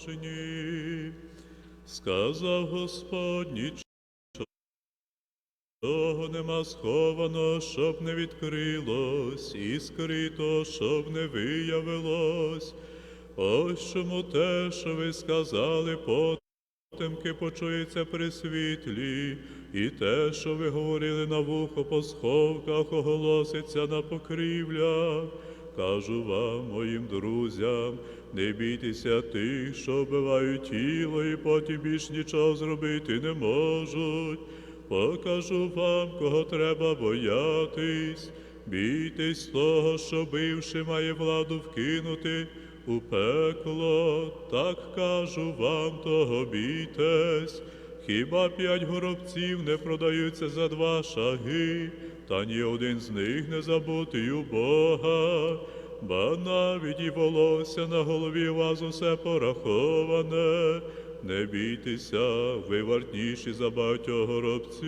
знеможені. Сказав Господь, нічого нема сховано, щоб не відкрилось, і скрито, щоб не виявилось. Ось чому те, що ви сказали, потемки почується при світлі, і те, що ви говорили на вухо по сховках, оголоситься на покрівлях. Кажу вам, моїм друзям, не бійтеся тих, що вбивають тіло, і потім більш нічого зробити не можуть. Покажу вам, кого треба боятись. Бійтесь того, що бивши має владу вкинути у пекло, так кажу вам, того бійтесь. Хіба п'ять горобців не продаються за два шаги, та ні один з них не забутий у Бога, ба навіть і волосся на голові вас усе пораховане. Не бійтеся, ви вартніші за багатьох горобців.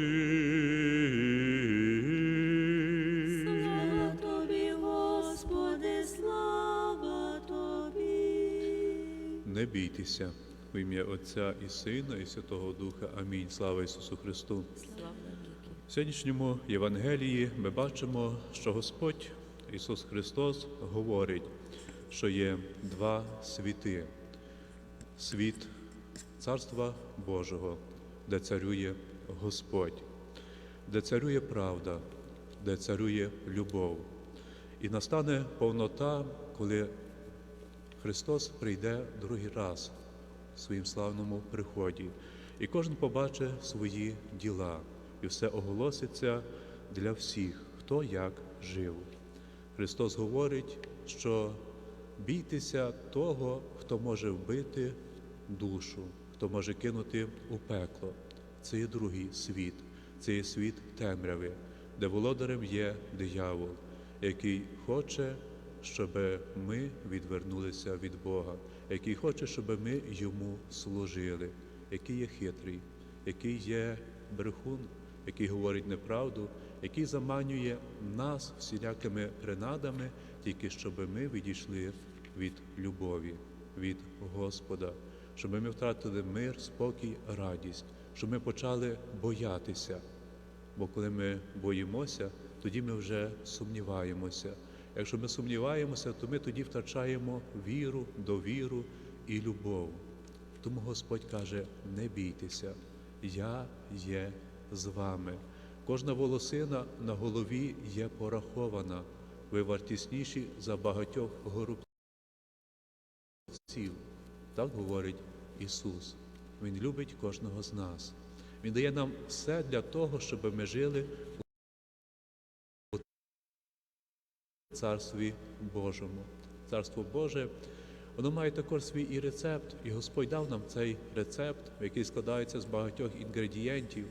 Слава тобі, Господи, слава тобі. Не бійтеся в ім'я Отця і Сина, і Святого Духа. Амінь. Слава Ісусу Христу. Слава. В сьогоднішньому Євангелії ми бачимо, що Господь Ісус Христос говорить, що є два світи: світ Царства Божого, де царює Господь, де царює правда, де царює любов. І настане повнота, коли Христос прийде другий раз своїм славному приході, і кожен побачить свої діла, і все оголоситься для всіх, хто як жив. Христос говорить, що бійтеся того, хто може вбити душу, хто може кинути у пекло. Це є другий світ, це є світ темряви, де володарем є диявол, який хоче щоб ми відвернулися від Бога, який хоче, щоб ми йому служили, який є хитрий, який є брехун, який говорить неправду, який заманює нас всілякими принадами, тільки щоб ми відійшли від любові, від Господа, щоб ми втратили мир, спокій, радість, щоб ми почали боятися. Бо коли ми боїмося, тоді ми вже сумніваємося. Якщо ми сумніваємося, то ми тоді втрачаємо віру, довіру і любов. Тому Господь каже: не бійтеся, я є з вами. Кожна волосина на голові є порахована. Ви вартісніші за багатьох горобців. Так говорить Ісус. Він любить кожного з нас. Він дає нам все для того, щоб ми жили у Царстві Божому. Царство Боже, воно має також свій і рецепт, і Господь дав нам цей рецепт, який складається з багатьох інгредієнтів.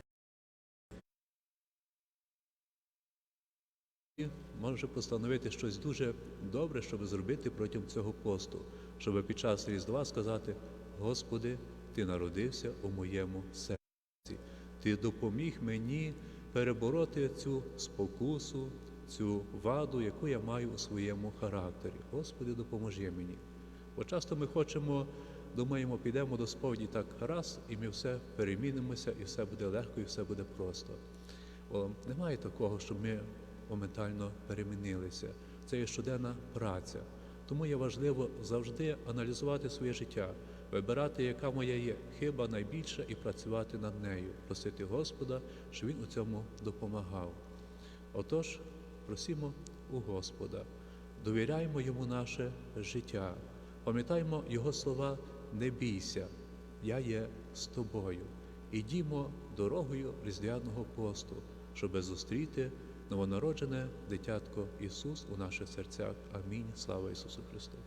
І може постановити щось дуже добре, щоб зробити протягом цього посту, щоб під час Різдва сказати: Господи, Ти народився у моєму серці. Ти допоміг мені перебороти цю спокусу, цю ваду, яку я маю у своєму характері. Господи, допоможи мені. Бо часто ми хочемо, думаємо, підемо до сповіді так раз, і ми все перемінимося, і все буде легко, і все буде просто. О, немає такого, щоб ми моментально перемінилися. Це є щоденна праця. Тому є важливо завжди аналізувати своє життя, вибирати, яка моя є хиба найбільша, і працювати над нею, просити Господа, щоб Він у цьому допомагав. Отож, просимо у Господа, довіряємо йому наше життя, пам'ятаємо Його слова не бійся, я є з тобою. Ідімо дорогою різдвяного посту, щоб зустріти новонароджене дитятко Ісус у наших серцях. Амінь. Слава Ісусу Христу!